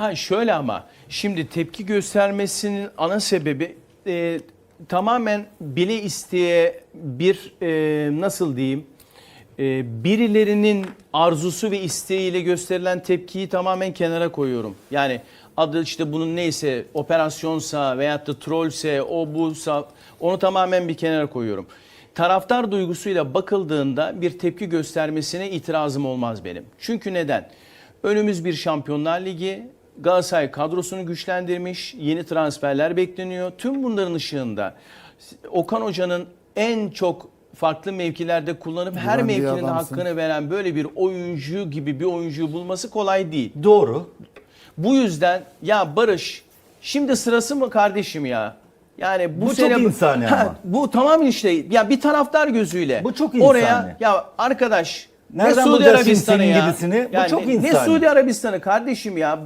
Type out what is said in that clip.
Ha şöyle ama şimdi tepki göstermesinin ana sebebi e, tamamen bile isteye bir e, nasıl diyeyim e, birilerinin arzusu ve isteğiyle gösterilen tepkiyi tamamen kenara koyuyorum. Yani adı işte bunun neyse operasyonsa veyahut da trollse o buysa onu tamamen bir kenara koyuyorum. Taraftar duygusuyla bakıldığında bir tepki göstermesine itirazım olmaz benim. Çünkü neden? Önümüz bir Şampiyonlar Ligi. Galatasaray kadrosunu güçlendirmiş. Yeni transferler bekleniyor. Tüm bunların ışığında Okan Hoca'nın en çok farklı mevkilerde kullanıp her Güvendiği mevkinin adamsın. hakkını veren böyle bir oyuncu gibi bir oyuncuyu bulması kolay değil. Doğru. Bu yüzden ya Barış şimdi sırası mı kardeşim ya? Yani bu, Bu çok sene insani Ha, ama. Bu tamamen işte ya bir taraftar gözüyle. Bu çok Oraya insani. ya arkadaş Nereden ne Suudi Arabistan'ı ya? gibisini? Bu Yani çok ne, ne insani. Suudi Arabistan'ı kardeşim ya?